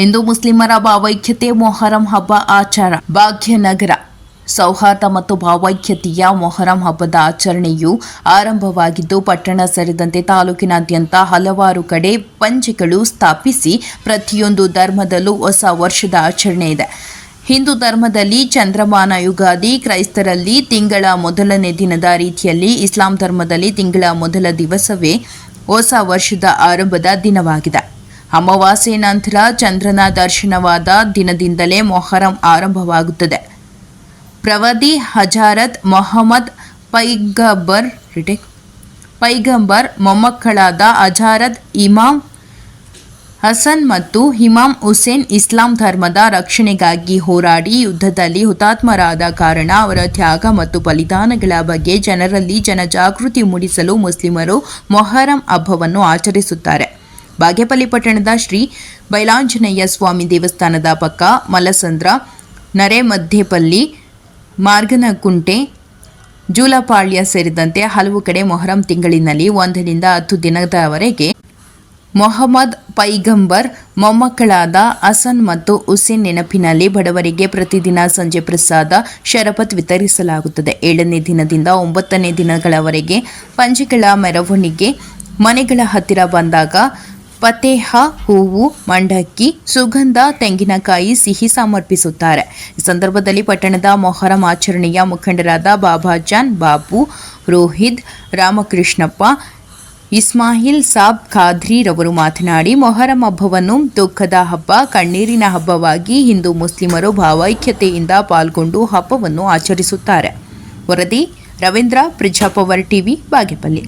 ಹಿಂದೂ ಮುಸ್ಲಿಮರ ಭಾವೈಕ್ಯತೆ, ಮೊಹರಂ ಹಬ್ಬ, ಆಚಾರ, ಭಾಗ್ಯನಗರ. ಸೌಹಾರ್ದ ಮತ್ತು ಭಾವೈಕ್ಯತೆಯ ಮೊಹರಂ ಹಬ್ಬದ ಆಚರಣೆಯು ಆರಂಭವಾಗಿದ್ದು, ಪಟ್ಟಣ ಸೇರಿದಂತೆ ತಾಲೂಕಿನಾದ್ಯಂತ ಹಲವಾರು ಕಡೆ ಪಂಜಿಗಳು ಸ್ಥಾಪಿಸಿ ಪ್ರತಿಯೊಂದು ಧರ್ಮದಲ್ಲೂ ಹೊಸ ವರ್ಷದ ಆಚರಣೆ ಇದೆ. ಹಿಂದೂ ಧರ್ಮದಲ್ಲಿ ಚಂದ್ರಮಾನ ಯುಗಾದಿ ಕ್ರೈಸ್ತರಲ್ಲಿ ತಿಂಗಳ ಮೊದಲನೇ ದಿನದ ರೀತಿಯಲ್ಲಿ, ಇಸ್ಲಾಂ ಧರ್ಮದಲ್ಲಿ ತಿಂಗಳ ಮೊದಲ ದಿವಸವೇ ಹೊಸ ವರ್ಷದ ಆರಂಭದ ದಿನವಾಗಿದೆ. ಅಮಾವಾಸ್ಯೆ ನಂತರ ಚಂದ್ರನ ದರ್ಶನವಾದ ದಿನದಿಂದಲೇ ಮೊಹರಂ ಆರಂಭವಾಗುತ್ತದೆ. ಪ್ರವಾದಿ ಹಜಾರತ್ ಮೊಹಮ್ಮದ್ ಪೈಗಂಬರ್ ರಿಟೇಕ್ ಪೈಗಂಬರ್ ಮೊಮ್ಮಕ್ಕಳಾದ ಅಜಾರದ್ ಇಮಾಮ್ ಹಸನ್ ಮತ್ತು ಹಿಮಾಮ್ ಹುಸೇನ್ ಇಸ್ಲಾಂ ಧರ್ಮದ ರಕ್ಷಣೆಗಾಗಿ ಹೋರಾಡಿ ಯುದ್ಧದಲ್ಲಿ ಹುತಾತ್ಮರಾದ ಕಾರಣ ಅವರ ತ್ಯಾಗ ಮತ್ತು ಬಲಿದಾನಗಳ ಬಗ್ಗೆ ಜನರಲ್ಲಿ ಜನಜಾಗೃತಿ ಮೂಡಿಸಲು ಮುಸ್ಲಿಮರು ಮೊಹರಂ ಹಬ್ಬವನ್ನು ಆಚರಿಸುತ್ತಾರೆ. ಬಾಗೇಪಲ್ಲಿ ಪಟ್ಟಣದ ಶ್ರೀ ಬೈಲಾಂಜನೇಯ ಸ್ವಾಮಿ ದೇವಸ್ಥಾನದ ಪಕ್ಕ ಮಲಸಂದ್ರ, ನರೇಮಧ್ಯಪಲ್ಲಿ, ಮಾರ್ಗನಕುಂಟೆ, ಜೂಲಪಾಳ್ಯ ಸೇರಿದಂತೆ ಹಲವು ಕಡೆ ಮೊಹರಂ ತಿಂಗಳಿನಲ್ಲಿ ಒಂದರಿಂದ ಹತ್ತು ದಿನದವರೆಗೆ ಮೊಹಮ್ಮದ್ ಪೈಗಂಬರ್, ಮೊಮ್ಮಕ್ಕಳಾದ ಹಸನ್ ಮತ್ತು ಹುಸೇನ್ ನೆನಪಿನಲ್ಲಿ ಬಡವರಿಗೆ ಪ್ರತಿದಿನ ಸಂಜೆ ಪ್ರಸಾದ, ಶರಬತ್ ವಿತರಿಸಲಾಗುತ್ತದೆ. ಏಳನೇ ದಿನದಿಂದ ಒಂಬತ್ತನೇ ದಿನಗಳವರೆಗೆ ಪಂಜಿಗಳ ಮೆರವಣಿಗೆ ಮನೆಗಳ ಹತ್ತಿರ ಬಂದಾಗ ಪತೇಹ, ಹೂವು, ಮಂಡಕ್ಕಿ, ಸುಗಂಧ, ತೆಂಗಿನಕಾಯಿ ಸಿಹಿ ಸಮರ್ಪಿಸುತ್ತಾರೆ. ಈ ಸಂದರ್ಭದಲ್ಲಿ ಪಟ್ಟಣದ ಮೊಹರಂ ಆಚರಣೆಯ ಮುಖಂಡರಾದ ಬಾಬಾಜಾನ್ ಬಾಬು, ರೋಹಿತ್, ರಾಮಕೃಷ್ಣಪ್ಪ, ಇಸ್ಮಾಯಿಲ್ ಸಾಬ್ ಖಾದ್ರಿ ರವರು ಮಾತನಾಡಿ, ಮೊಹರಂ ಹಬ್ಬವನ್ನು ದುಃಖದ ಹಬ್ಬ, ಕಣ್ಣೀರಿನ ಹಬ್ಬವಾಗಿ ಹಿಂದೂ ಮುಸ್ಲಿಮರು ಭಾವೈಕ್ಯತೆಯಿಂದ ಪಾಲ್ಗೊಂಡು ಹಬ್ಬವನ್ನು ಆಚರಿಸುತ್ತಾರೆ. ವರದಿ ರವೀಂದ್ರ, ಪ್ರಜಾಪವರ್ ಟಿವಿ, ಬಾಗೇಪಲ್ಲಿ.